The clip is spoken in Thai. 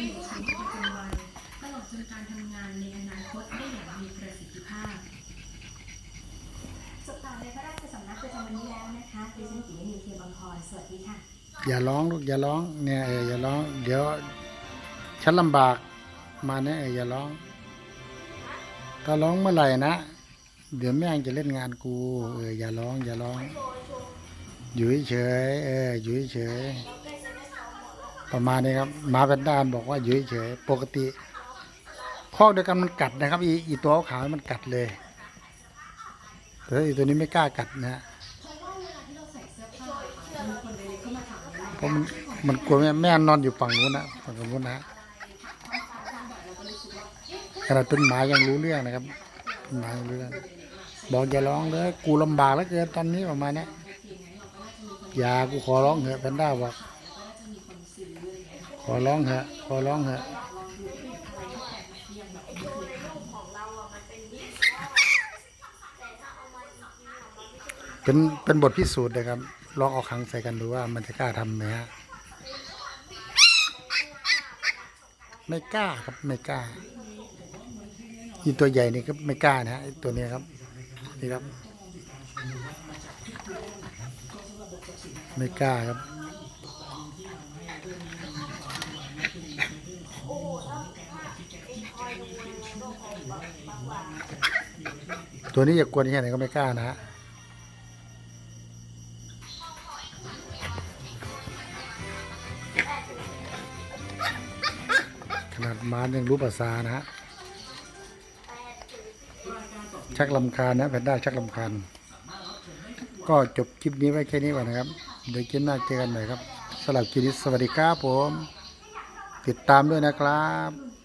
ในชีวิตประจำวันตลอดจนการทำงานในอนาคตได้อย่างมีประสิทธิภาพ จบข่าวในพระราชสำนักประจำวันนี้แล้วนะคะดิฉันกิ๋นีเทียบังพรสวัสดีค่ะ อย่าร้องลูกอย่าร้องเนี่ยเอออย่าร้อง เดี๋ยวฉันลำบากมาเนี่ยเอออย่าร้อง ถ้าร้องเมื่อไหร่นะ เดี๋ยวแม่งจะเล่นงานกูเอออย่าร้อง อย่าร้อง อยู่เฉยเอออยู่เฉย ประมาณนี้ครับหมาเป็นด้านบอกว่าอยู่เฉยๆปกติคอกเดียวกันมันกัดนะครับอีอีตัวขาวๆมันกัดเลยแต่อีตัวนี้ไม่กล้ากัดนะฮะเพราะมันมันกลัวแม่แม่นอนอยู่ฝั่งนู้นนะฝั่งนู้นนะขนาดเป็นหมายังรู้เรื่องนะครับเป็นหมายังรู้เรื่องบอกอย่าร้องเลยกูลำบากแล้วเกินตอนนี้ประมาณนี้อย่ากูขอร้องเถอะแพนด้าบอก อร้องเถอะขอร้องเถอะเป็นเป็นบทพิสูจน์เลยครับ ลองเอาขังใส่กันดูว่ามันจะกล้าทำไหมฮะ ไม่กล้าครับไม่กล้าอีตัวใหญ่นี่ก็ไม่กล้านะฮะตัวนี้ครับนี่ครับ ไม่กล้าครับ ตัวนี้อย่ากวนแค่ไหนก็ไม่กล้านะ ขนาดม้ายังรู้ภาษานะฮะ ชักลำคาญนะแพนด้าชักลำคาญ ก็จบคลิปนี้ไว้แค่นี้ก่อนนะครับ เดี๋ยวคลิปหน้าเจอกันใหม่ครับสำหรับคลิปนี้สวัสดีครับผม ติดตามด้วยนะครับ